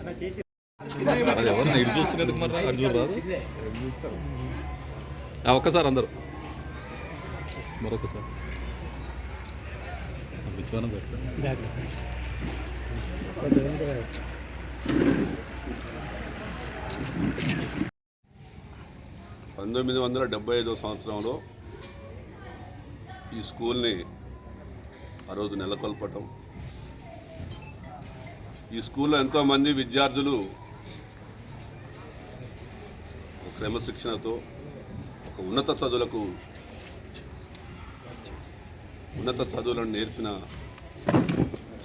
అది ఎవరు? ఇటు మరి అటు చూడరాదు ఆ, ఒక్కసారి అందరు. మరొకసారి. పంతొమ్మిది వందల డెబ్బై ఐదో సంవత్సరంలో ఈ స్కూల్ని ఆ రోజు నెలకొల్పటం ఈ స్కూల్లో ఎంతోమంది విద్యార్థులు క్రమశిక్షణతో ఒక ఉన్నత చదువులకు ఉన్నత చదువులను నేర్పిన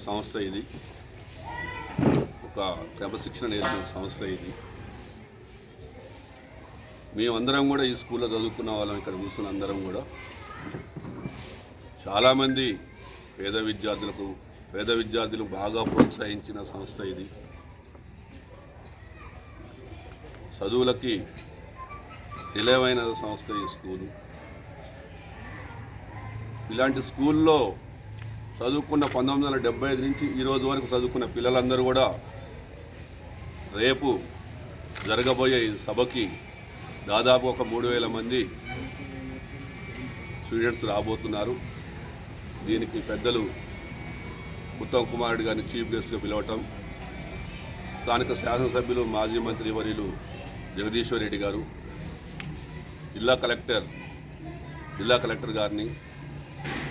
సంస్థ ఇది. ఒక క్రమశిక్షణ నేర్పిన సంస్థ ఇది. మేమందరం కూడా ఈ స్కూల్లో చదువుకున్న వాళ్ళం ఇక్కడ కూర్చున్న అందరం కూడా. చాలామంది పేద విద్యార్థులకు పేద విద్యార్థులు బాగా ప్రోత్సహించిన సంస్థ ఇది. చదువులకి నిలయమైన సంస్థ ఈ స్కూలు. ఇలాంటి స్కూల్లో చదువుకున్న పంతొమ్మిది వందల డెబ్బై ఐదు నుంచి ఈ రోజు వరకు చదువుకున్న పిల్లలందరూ కూడా రేపు జరగబోయే ఈ సభకి దాదాపు ఒక మూడు వేల మంది స్టూడెంట్స్ రాబోతున్నారు. దీనికి పెద్దలు ఉత్తమ్ కుమార్ రెడ్డి గారిని చీఫ్ గెస్ట్గా పిలవటం స్థానిక శాసనసభ్యులు మాజీ మంత్రి వర్యులు జగదీశ్వర్ రెడ్డి గారు జిల్లా కలెక్టర్ జిల్లా కలెక్టర్ గారిని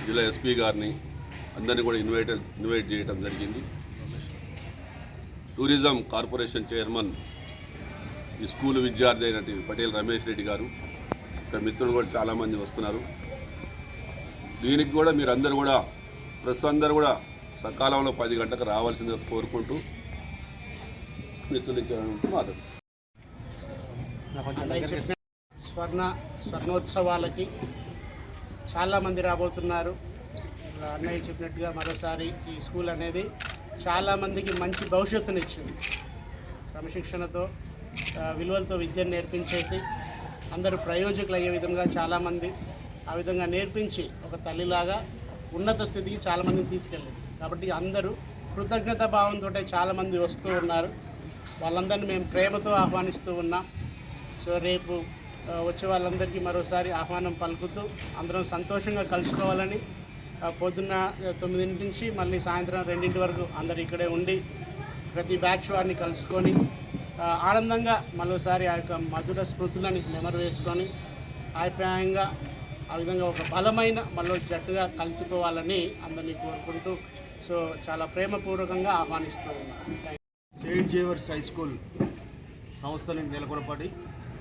జిల్లా ఎస్పీ గారిని అందరినీ కూడా ఇన్వైట్ ఇన్వైట్ చేయడం జరిగింది. టూరిజం కార్పొరేషన్ చైర్మన్ ఈ స్కూల్ విద్యార్థి అయినటువంటి పటేల్ రమేష్ రెడ్డి గారు ఇక్కడ మిత్రులు కూడా చాలామంది వస్తున్నారు. దీనికి కూడా మీరందరూ కూడా ప్రస్తుతం అందరూ కూడా సకాలంలో పది గంటలకు రావాల్సిందిగా కోరుకుంటూ మిత్రులకి మాట్లాడు స్వర్ణ స్వర్ణోత్సవాలకి చాలామంది రాబోతున్నారు. అన్నయ్య చెప్పినట్టుగా మరోసారి ఈ స్కూల్ అనేది చాలామందికి మంచి భవిష్యత్తుని ఇచ్చింది. క్రమశిక్షణతో విలువలతో విద్యను నేర్పించేసి అందరూ ప్రయోజకులు అయ్యే విధంగా చాలామంది ఆ విధంగా నేర్పించి ఒక తల్లిలాగా ఉన్నత స్థితికి చాలామందిని తీసుకెళ్ళింది. కాబట్టి అందరూ కృతజ్ఞత భావంతో చాలామంది వస్తూ ఉన్నారు. వాళ్ళందరినీ మేము ప్రేమతో ఆహ్వానిస్తూ ఉన్నాం. సో రేపు వచ్చే వాళ్ళందరికీ మరోసారి ఆహ్వానం పలుకుతూ అందరం సంతోషంగా కలుసుకోవాలని పొద్దున్న తొమ్మిదింటి నుంచి మళ్ళీ సాయంత్రం రెండింటి వరకు అందరు ఇక్కడే ఉండి ప్రతి బ్యాచ్ వారిని కలుసుకొని ఆనందంగా మరోసారి ఆ యొక్క మధుర స్మృతులని నెమరు వేసుకొని ఆప్యాయంగా ఆ విధంగా ఒక బలమైన మళ్ళీ జట్టుగా కలిసిపోవాలని అందరినీ కోరుకుంటూ సో చాలా ప్రేమపూర్వకంగా ఆహ్వానిస్తూ ఉన్నాను సెయింట్ జేవర్స్ హై స్కూల్ సంస్థని నెలకొనపడి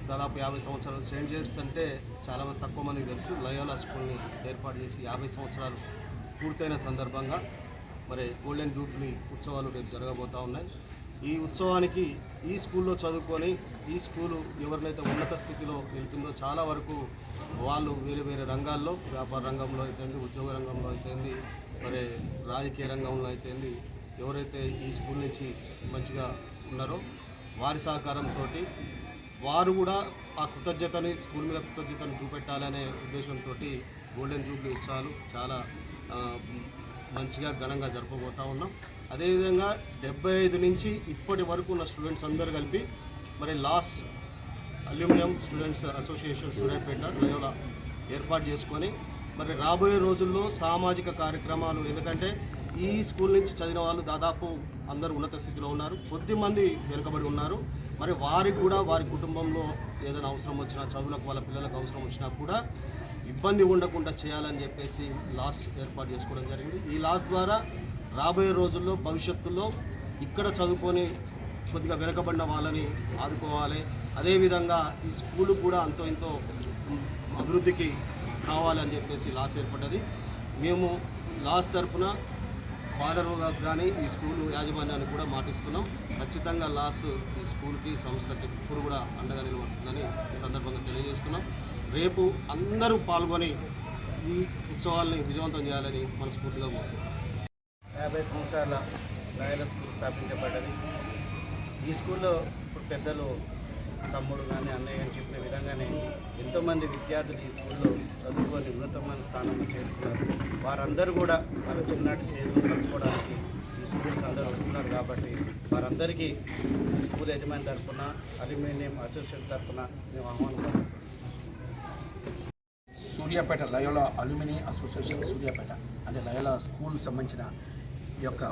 దాదాపు యాభై సంవత్సరాలు. సెయింట్ జేవర్స్ అంటే చాలా మంది తక్కువ మందికి తెలుసు. లయోలా స్కూల్ని ఏర్పాటు చేసి యాభై సంవత్సరాలు పూర్తయిన సందర్భంగా మరి గోల్డెన్ జూబ్లీ ఉత్సవాలు రేపు జరగబోతూ ఉన్నాయి. ఈ ఉత్సవానికి ఈ స్కూల్లో చదువుకొని ఈ స్కూలు ఎవరినైతే ఉన్నత స్థితిలో నిలిపిందో చాలా వరకు వాళ్ళు వేరే వేరే రంగాల్లో వ్యాపార రంగంలో అయితేంది ఉద్యోగ రంగంలో అయితేంది మరి రాజకీయ రంగంలో అయితేంది ఎవరైతే ఈ స్కూల్ నుంచి మంచిగా ఉన్నారో వారి సహకారంతో వారు కూడా ఆ కృతజ్ఞతని స్కూల్ మీద కృతజ్ఞతను చూపెట్టాలనే ఉద్దేశంతో గోల్డెన్ జూబ్లీ ఉత్సవాలు చాలా మంచిగా ఘనంగా జరపబోతూ ఉన్నాం. అదేవిధంగా డెబ్బై ఐదు నుంచి ఇప్పటి వరకు ఉన్న స్టూడెంట్స్ అందరూ కలిపి మరి last aluminium students association Suryapet Loyola ఏర్పాటు చేసుకొని మరి రాబోయే రోజుల్లో సామాజిక కార్యక్రమాలు ఎందుకంటే ఈ స్కూల్ నుంచి చదివిన వాళ్ళు దాదాపు అందరూ ఉన్నత స్థితిలో ఉన్నారు కొద్దిమంది వెనుకబడి ఉన్నారు. మరి వారికి కూడా వారి కుటుంబంలో ఏదైనా అవసరం వచ్చినా చదువులకు వాళ్ళ పిల్లలకు అవసరం వచ్చినా కూడా ఇబ్బంది ఉండకుండా చేయాలని చెప్పేసి లాస్ ఏర్పాటు చేసుకోవడం జరిగింది. ఈ లాస్ ద్వారా రాబోయే రోజుల్లో భవిష్యత్తులో ఇక్కడ చదువుకొని కొద్దిగా వెనుకబడిన వాళ్ళని ఆదుకోవాలి. అదేవిధంగా ఈ స్కూలు కూడా అంతో ఇంతో అభివృద్ధికి కావాలని చెప్పేసి లాస్ ఏర్పడ్డది. మేము లాస్ తరపున ఫాదర్ కానీ ఈ స్కూల్ యాజమాన్యానికి కూడా మాటిస్తున్నాం. ఖచ్చితంగా లాస్ ఈ స్కూల్కి సంస్థకి ఇప్పుడు కూడా అండగా నిలబడుతుందని ఈ సందర్భంగా తెలియజేస్తున్నాం. రేపు అందరూ పాల్గొని ఈ ఉత్సవాల్ని విజయవంతం చేయాలని మనస్ఫూర్తిగా కోరుకుంటున్నాం. యాభై సంవత్సరాల రాయల స్కూల్ స్థాపించబడ్డది. ఈ స్కూల్లో ఇప్పుడు పెద్దలు తమ్ముడు కానీ అన్నయ్య అని చెప్పిన విధంగానే ఎంతోమంది విద్యార్థులు ఈ స్కూల్లో చదువుకొని ఉన్నతమైన స్థానంలో చేరుకున్నారు. వారందరూ కూడా వాళ్ళ చిన్నటి సేవలు పంచుకోవడానికి ఈ స్కూల్కి అందరూ వస్తున్నారు కాబట్టి వారందరికీ స్కూల్ యజమాని తరఫున అల్యూమినియం అసోసియేషన్ తరఫున మేము ఆహ్వానం Suryapet Loyola alumni association Suryapet అంటే లయోలా స్కూల్ సంబంధించిన ఈ యొక్క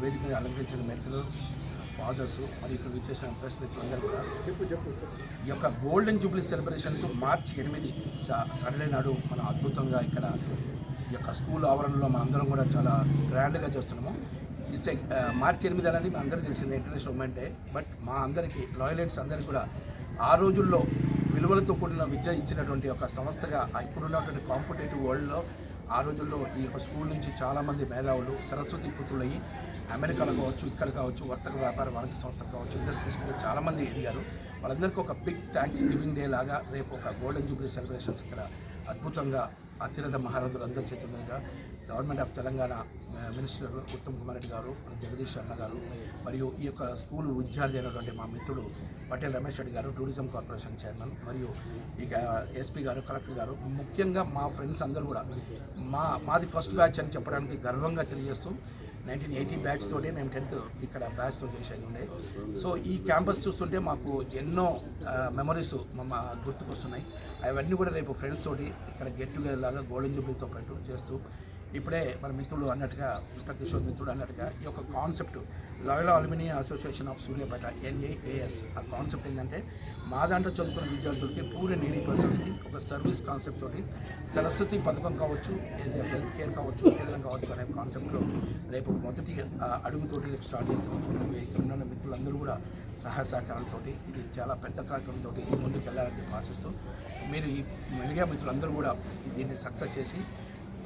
వేదికను అలంకరించిన మెత్తలు ఫాదర్స్ మరియు ఇక్కడ విచ్చేసిన ప్రెస్ మిత్రులందరూ కూడా చెప్పు చెప్పు ఈ యొక్క గోల్డెన్ జూబ్లీ సెలబ్రేషన్స్ మార్చి ఎనిమిది సా- సాటర్డే నాడు మన అద్భుతంగా ఇక్కడ ఈ యొక్క స్కూల్ ఆవరణలో మనందరం అందరం కూడా చాలా గ్రాండ్గా చేస్తున్నాము. ఈ సెక్ మార్చి ఎనిమిది అనేది మన అందరికీ తెలిసింది ఇంటర్నేషనల్ ఉమెన్ డే బట్ మా అందరికీ లాయలెట్స్ అందరికీ కూడా ఆ రోజుల్లో విలువలతో కూడిన విద్య ఇచ్చినటువంటి ఒక సంస్థగా ఇప్పుడున్నటువంటి కాంపిటేటివ్ వరల్డ్లో ఆ రోజుల్లో ఈ యొక్క స్కూల్ నుంచి చాలామంది మేధావులు సరస్వతి పుత్రులయ్యి అమెరికాలో కావచ్చు ఇక్కడ కావచ్చు వర్తక వ్యాపార వాణిజ్య సంస్థలు కావచ్చు ఇండస్ట్రీస్లో చాలామంది ఎదిగారు. వాళ్ళందరికీ ఒక బిగ్ థ్యాంక్స్ గివింగ్ డే లాగా రేపు ఒక గోల్డెన్ జూబ్లీ సెలబ్రేషన్స్ ఇక్కడ అద్భుతంగా అతిరథ మహారథులు అందరి చేతుల government of Telangana minister Uttam Kumar Reddy garu Jagadish అన్న గారు మరియు ఈ యొక్క స్కూల్ విద్యార్థి అయినటువంటి మా మిత్రుడు పటేల్ రమేష్ రెడ్డి గారు టూరిజం కార్పొరేషన్ చైర్మన్ మరియు ఇక ఎస్పీ uh, గారు కలెక్టర్ గారు ముఖ్యంగా మా ఫ్రెండ్స్ అందరూ కూడా మా మాది ఫస్ట్ బ్యాచ్ అని చెప్పడానికి గర్వంగా తెలియజేస్తూ నైన్టీన్ ఎయిటీ బ్యాచ్ తోటే మేము టెన్త్ ఇక్కడ బ్యాచ్తో చేసేది ఉండే. సో ఈ క్యాంపస్ చూస్తుంటే మాకు ఎన్నో uh, మెమరీస్ మా గుర్తుకొస్తున్నాయి. అవన్నీ కూడా రేపు ఫ్రెండ్స్ తోటి ఇక్కడ గెట్ టుగెదర్ లాగా గోల్డెన్ జూబ్లీతో పాటు చేస్తూ ఇప్పుడే మన మిత్రుడు అన్నట్టుగా పుట్ట కిషోర్ మిత్రుడు అన్నట్టుగా ఈ యొక్క concept loyal aluminium association of Suryapet NAAS ఆ కాన్సెప్ట్ ఏంటంటే మా దాంట్లో చదువుకున్న విద్యార్థులకి పూర్ నీడీ పర్సన్స్కి ఒక సర్వీస్ కాన్సెప్ట్ తోటి సరస్వతి పథకం కావచ్చు ఏదైనా హెల్త్ కేర్ కావచ్చు ఏదైనా కావచ్చు అనే కాన్సెప్ట్లో రేపు మొదటి అడుగుతోటి రేపు స్టార్ట్ చేస్తాం. ఉన్న మిత్రులందరూ కూడా సహాయ సహకారాలతో ఇది చాలా పెద్ద కార్యక్రమంతో ముందుకు వెళ్ళాలని ఆశిస్తూ మీరు ఈ మీడియా మిత్రులందరూ కూడా దీన్ని సక్సెస్ చేసి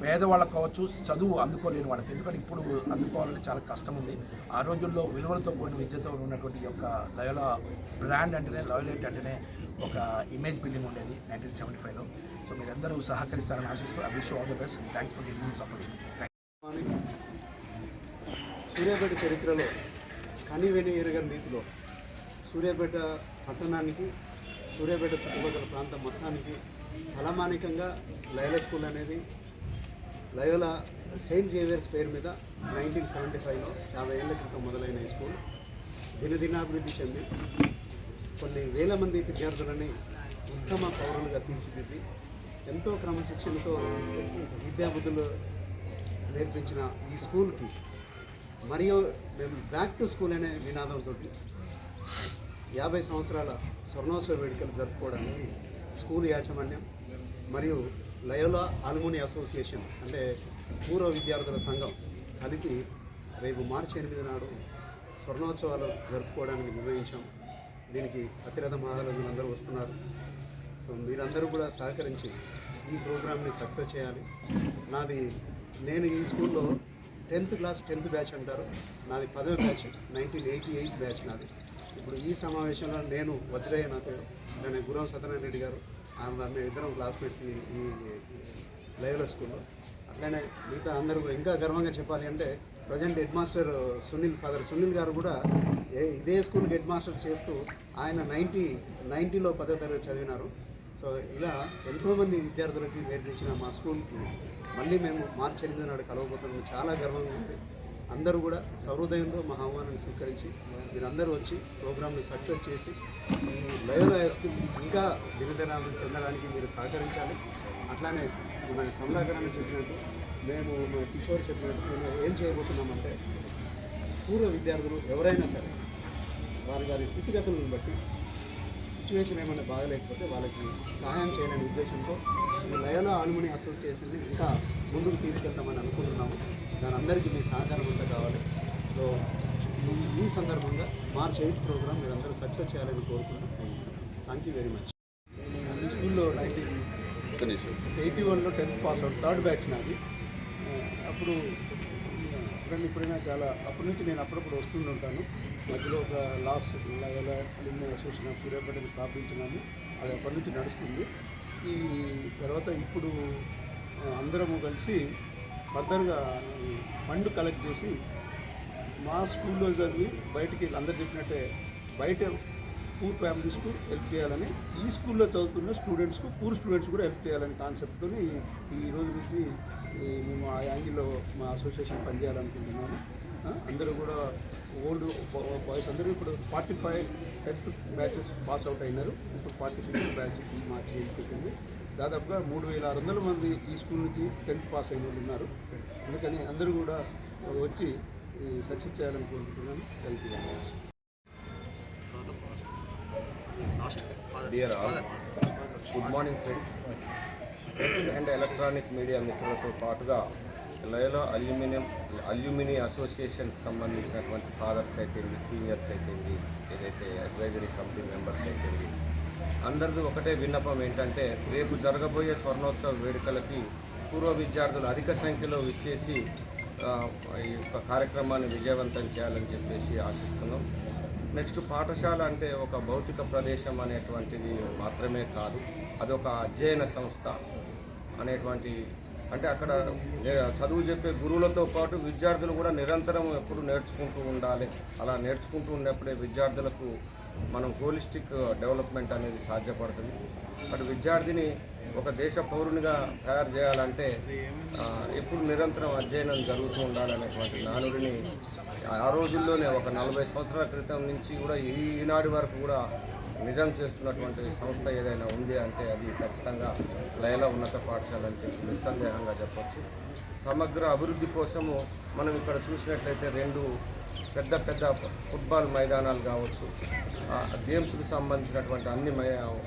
పేదవాళ్ళకు కావచ్చు చదువు అందుకోలేని వాళ్ళకి. ఎందుకంటే ఇప్పుడు అందుకోవాలంటే చాలా కష్టం ఉంది ఆ రోజుల్లో విలువలతో కూడిన విద్యతో ఉన్నటువంటి యొక్క లయోలా బ్రాండ్ అంటేనే లయోలైట్ అంటేనే ఒక ఇమేజ్ బిల్డింగ్ ఉండేది నైన్టీన్ సెవెంటీ ఫైవ్లో. సో మీరందరూ సహకరిస్తారని ఆశిస్తూ I wish all the best thanks for giving this opportunity Suryapet చరిత్రలో కనివెని ఎరగని రీతిలో సూర్యాపేట పట్టణానికి సూర్యాపేట చుట్టుపక్కల ప్రాంతం మొత్తానికి ఫలమానికంగా లయల స్కూల్ అనేది లయోలా సెయింట్ జేవియర్స్ పేరు మీద నైన్టీన్ సెవెంటీ ఫైవ్లో యాభై ఏళ్ళ క్రితం మొదలైన ఈ స్కూల్. దినదినాభివృద్ధి చెంది కొన్ని వేల మంది విద్యార్థులని ఉత్తమ పౌరులుగా తీర్చిదిద్ది. ఎంతో క్రమశిక్షణతో విద్యాబుద్ధులు నేర్పించిన ఈ స్కూల్కి మరియు మేము బ్యాక్ టు స్కూల్ అనే నినాదంతో యాభై సంవత్సరాల స్వర్ణోత్సవ వేడుకలు జరుపుకోవడానికి స్కూల్ యాజమాన్యం మరియు లయోలా అలుముని అసోసియేషన్ అంటే పూర్వ విద్యార్థుల సంఘం కలిపి రేపు మార్చి ఎనిమిది నాడు స్వర్ణోత్సవాలు జరుపుకోవడానికి నిర్ణయించాం. దీనికి అతిరథ మహారాజులు అందరూ వస్తున్నారు. సో మీరందరూ కూడా సహకరించి ఈ ప్రోగ్రామ్ని సక్సెస్ చేయాలి. నాది నేను ఈ స్కూల్లో టెన్త్ క్లాస్ టెన్త్ బ్యాచ్ అంటారు. నాది పదవ batch nineteen eighty eight batch నాది. ఇప్పుడు ఈ సమావేశంలో నేను వజ్రయ్య నా పేరు. నేను గురం సత్యనారాయణ రెడ్డి గారు. మేము ఇద్దరం క్లాస్మేట్స్ ఈ ఈ లైవ్ల స్కూల్లో. అట్లనే మిగతా అందరూ ఇంకా గర్వంగా చెప్పాలి అంటే present head master Sunil father Sunil garu కూడా ఇదే స్కూల్కి హెడ్ మాస్టర్ చేస్తూ ఆయన నైంటీ నైంటీలో పదో తరగతి చదివినారు. సో ఇలా ఎంతోమంది విద్యార్థులకి నేర్పించిన మా స్కూల్కి మళ్ళీ మేము మార్చి ఎనిమిది నాడు కలవబోతున్నాము చాలా గర్వంగా ఉంది. అందరూ కూడా సహృదయంతో మా ఆహ్వానాన్ని స్వీకరించి మీరందరూ వచ్చి ప్రోగ్రామ్ని సక్సెస్ చేసి ఈ లయోలా స్కూల్ ఇంకా దినదినాభివృద్ధి చెందడానికి మీరు సహకరించాలి. అట్లానే మన కమలాకరణ చేసినట్టు మేము మా కిషోర్ చెప్పినట్టు మేము ఏం చేయబోతున్నామంటే పూర్వ విద్యార్థులు ఎవరైనా సరే వారి వారి స్థితిగతులను బట్టి సిచ్యువేషన్ ఏమైనా బాగలేకపోతే వాళ్ళకి సహాయం చేయాలనే ఉద్దేశంతో ఈ లయోలా అసోసియేషన్ని ఇంకా ముందుకు తీసుకెళ్తామని అనుకుంటున్నాము. దాని అందరికీ మీ సహకారం అంతా కావాలి. సో ఈ సందర్భంగా మార్చ్ ఎయిత్ ప్రోగ్రామ్ మీరు అందరూ సక్సెస్ చేయాలని కోరుకుంటున్నాను థ్యాంక్ యూ వెరీ మచ్ ఈ స్కూల్లో నైన్టీన్ ఎయిటీ వన్లో tenth pass out third batch నాది. అప్పుడు ఇప్పుడైనా ఇప్పుడైనా చాలా అప్పటి నుంచి నేను అప్పుడప్పుడు వస్తుంటూ ఉంటాను. మధ్యలో ఒక లెవెల్ అల్యూమినియం అసోసియేషన్ ఆఫ్ సూర్యాపేటని స్థాపించినాము. అది అప్పటి నుంచి నడుస్తుంది. ఈ తర్వాత ఇప్పుడు అందరము కలిసి ఫర్దర్గా ఫండ్ కలెక్ట్ చేసి మా స్కూల్లో చదివి బయటికి వెళ్ళి అందరు చెప్పినట్టే బయట పూర్ ఫ్యామిలీస్కు హెల్ప్ చేయాలని ఈ స్కూల్లో చదువుతున్న స్టూడెంట్స్కు పూర్ స్టూడెంట్స్ కూడా హెల్ప్ చేయాలని కాన్సెప్ట్తో ఈ రోజు నుంచి మేము ఆ యాంగిల్లో మా అసోసియేషన్ పనిచేయాలనుకుంటున్నాము. అందరూ కూడా ఓల్డ్ బాయ్స్ అందరూ ఇప్పుడు forty five tenth batches pass out అయినారు. ఇప్పుడు ఫార్టీ సిక్స్ బ్యాచ్ ఈ మార్చి పెట్టింది దాదాపుగా మూడు వేల ఆరు వందల మంది ఈ స్కూల్ నుంచి టెన్త్ పాస్ అయిన వాళ్ళు ఉన్నారు. అందుకని అందరూ కూడా వచ్చి సక్సెస్ చేయాలని కోరుకుంటున్నాను. Thank you all good morning friends press and electronic media మిత్రులతో పాటుగా లయలో అల్యూమినియం అల్యూమిని అసోసియేషన్కి సంబంధించినటువంటి ఫాదర్స్ అయితేంది సీనియర్స్ అయితేంది ఏదైతే అడ్వైజరీ కమిటీ మెంబర్స్ అయితేంది అందరిది ఒకటే విన్నపం ఏంటంటే రేపు జరగబోయే స్వర్ణోత్సవ వేడుకలకి పూర్వ విద్యార్థులు అధిక సంఖ్యలో విచ్చేసి ఈ యొక్క కార్యక్రమాన్ని విజయవంతం చేయాలని చెప్పేసి ఆశిస్తున్నాం. నెక్స్ట్ పాఠశాల అంటే ఒక భౌతిక ప్రదేశం అనేటువంటిది మాత్రమే కాదు అదొక అధ్యయన సంస్థ అనేటువంటి అంటే అక్కడ చదువు చెప్పే గురువులతో పాటు విద్యార్థులు కూడా నిరంతరం ఎప్పుడు నేర్చుకుంటూ ఉండాలి. అలా నేర్చుకుంటూ ఉన్నప్పుడే విద్యార్థులకు మనం హోలిస్టిక్ డెవలప్మెంట్ అనేది సాధ్యపడుతుంది. అటు విద్యార్థిని ఒక దేశ పౌరునిగా తయారు చేయాలంటే ఎప్పుడు నిరంతరం అధ్యయనం జరుగుతూ ఉండాలనేటువంటి నానుడిని ఆ రోజుల్లోనే ఒక నలభై సంవత్సరాల క్రితం నుంచి కూడా ఈ ఈనాటి వరకు కూడా నిజం చేస్తున్నటువంటి సంస్థ ఏదైనా ఉంది అంటే అది ఖచ్చితంగా లయల ఉన్నత పాఠశాల అని చెప్పి నిస్సందేహంగా చెప్పచ్చు. సమగ్ర అభివృద్ధి కోసము మనం ఇక్కడ చూసినట్లయితే రెండు పెద్ద పెద్ద ఫుట్బాల్ మైదానాలు కావచ్చు గేమ్స్కి సంబంధించినటువంటి అన్ని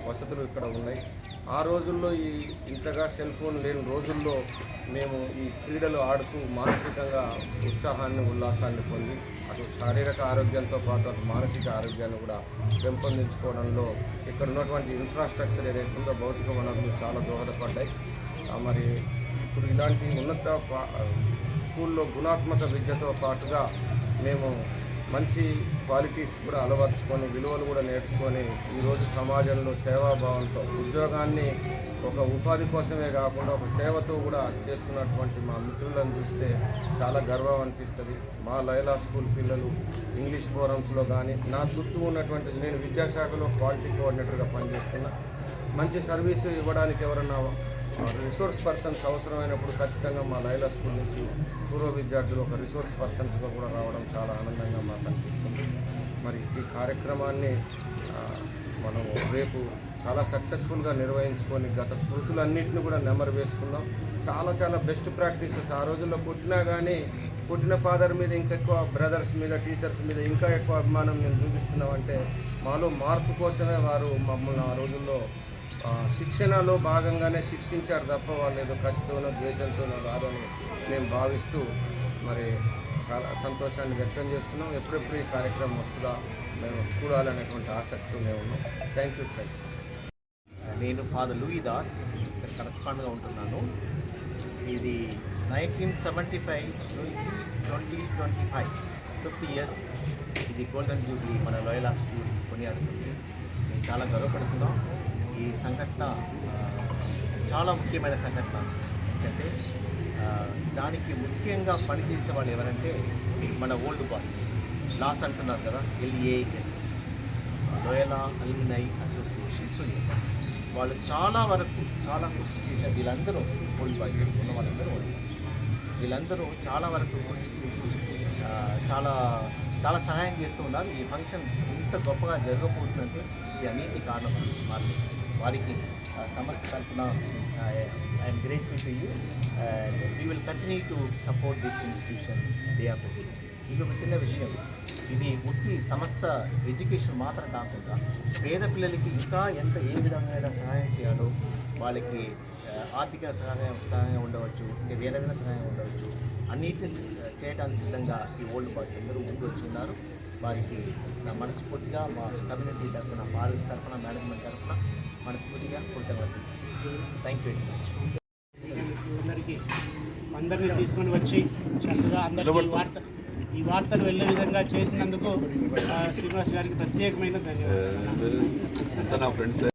వసతులు ఇక్కడ ఉన్నాయి. ఆ రోజుల్లో ఈ ఇంతగా సెల్ ఫోన్ లేని రోజుల్లో మేము ఈ క్రీడలు ఆడుతూ మానసికంగా ఉత్సాహాన్ని ఉల్లాసాన్ని పొంది అటు శారీరక ఆరోగ్యంతో పాటు అటు మానసిక ఆరోగ్యాన్ని కూడా పెంపొందించుకోవడంలో ఇక్కడ ఉన్నటువంటి ఇన్ఫ్రాస్ట్రక్చర్ ఏదైతే ఉందో భౌతిక వనరులు చాలా దోహదపడ్డాయి. మరి ఇప్పుడు ఇలాంటి ఉన్నత పా- స్కూల్లో గుణాత్మక విద్యతో పాటుగా మేము మంచి క్వాలిటీస్ కూడా అలవర్చుకొని విలువలు కూడా నేర్చుకొని ఈరోజు సమాజంలో సేవాభావంతో ఉద్యోగాన్ని ఒక ఉపాధి కోసమే కాకుండా ఒక సేవతో కూడా చేస్తున్నటువంటి మా మిత్రులను చూస్తే చాలా గర్వం అనిపిస్తుంది. మా లైలా స్కూల్ పిల్లలు ఇంగ్లీష్ ఫోరమ్స్లో కానీ నా చుట్టూ ఉన్నటువంటి నేను విద్యాశాఖలో క్వాలిటీ కోఆర్డినేటర్గా పనిచేస్తున్నా. మంచి సర్వీసు ఇవ్వడానికి ఎవరన్నా రిసోర్స్ పర్సన్స్ అవసరమైనప్పుడు ఖచ్చితంగా మా లైలా స్కూల్ నుంచి పూర్వ విద్యార్థులు ఒక రిసోర్స్ పర్సన్స్గా కూడా రావడం చాలా ఆనందంగా మాకు అనిపిస్తుంది. మరి ఈ కార్యక్రమాన్ని మనం రేపు చాలా సక్సెస్ఫుల్గా నిర్వహించుకొని గత స్మృతులన్నింటినీ కూడా నెమరు వేసుకున్నాం. చాలా చాలా బెస్ట్ ప్రాక్టీసెస్ ఆ రోజుల్లో పుట్టినా కానీ పుట్టిన ఫాదర్ మీద ఇంకా ఎక్కువ బ్రదర్స్ మీద టీచర్స్ మీద ఇంకా ఎక్కువ అభిమానం మేము చూపిస్తున్నామంటే మాలో మార్పు కోసమే వారు మమ్మల్ని ఆ రోజుల్లో శిక్షణలో భాగంగానే శిక్షించారు తప్ప వాళ్ళు ఏదో కసితోనో ద్వేషంతోనో కాదని మేము భావిస్తూ మరి చాలా సంతోషాన్ని వ్యక్తం చేస్తున్నాం. ఎప్పుడెప్పుడు ఈ కార్యక్రమం వస్తుందా మేము చూడాలనేటువంటి ఆసక్తి ఉన్నాం. థ్యాంక్ యూ థ్యాంక్స్ నేను ఫాదర్ లూయి దాస్ ఇక్కడ కరస్పాండ్గా ఉంటున్నాను. ఇది నైన్టీన్ సెవెంటీ ఫైవ్ నుంచి twenty twenty five fifty years. ఇది గోల్డెన్ జూబ్లీ మన లోయలా స్కూల్ కొనియాడుతుంది మేము చాలా గర్వపడుతున్నాం. ఈ సంఘటన చాలా ముఖ్యమైన సంఘటన. ఎందుకంటే దానికి ముఖ్యంగా పనిచేసే వాళ్ళు ఎవరంటే మన ఓల్డ్ బాయ్స్. లాస్ అంటున్నారు కదా ఎల్ఏఎస్ఎస్ లోయలా అల్మినై అసోసియేషన్స్ వాళ్ళు చాలా వరకు చాలా కృషి చేశారు. వీళ్ళందరూ ఓల్డ్ బాయ్స్ ఉన్న వాళ్ళందరూ ఓల్డ్ బాయ్స్. వీళ్ళందరూ చాలా వరకు కృషి చేసి చాలా చాలా సహాయం చేస్తూ ఉన్నారు. ఈ ఫంక్షన్ ఇంత గొప్పగా జరగబోతుందంటే ఇది అన్నింటి కారణం వారికి వారికి ఆ, సంస్థ తరఫున I'm grateful to you and we will continue to support this institution day of day ఇది ఒక చిన్న విషయం. ఇది ఉట్టి సమస్త ఎడ్యుకేషన్ మాత్రం కాకుండా పేద పిల్లలకి ఇంకా ఎంత ఏ విధమైన సహాయం చేయాలో వాళ్ళకి ఆర్థిక సహాయం సహాయం ఉండవచ్చు ఇంకా వేరేదైనా సహాయం ఉండవచ్చు అన్నిటిని చేయడానికి సిద్ధంగా ఈ ఓల్డ్ బాయ్స్ అందరూ ముందు వచ్చి ఉన్నారు. వారికి నా మనస్ఫూర్తిగా మా కమ్యూనిటీ తరఫున పాలసీ తరఫున మేనేజ్మెంట్ తరఫున మనస్ఫూర్తిగా కృతజ్ఞతలు. థ్యాంక్ యూ వెరీ మచ్ అందరికీ అందరినీ తీసుకొని వచ్చి చక్కగా అందరికీ ఈ వార్త ఈ వార్తలు వెళ్ళే విధంగా చేసినందుకు ఆ, శ్రీనివాస్ గారికి ప్రత్యేకమైన ధన్యవాదాలు. అంతా నా ఫ్రెండ్స్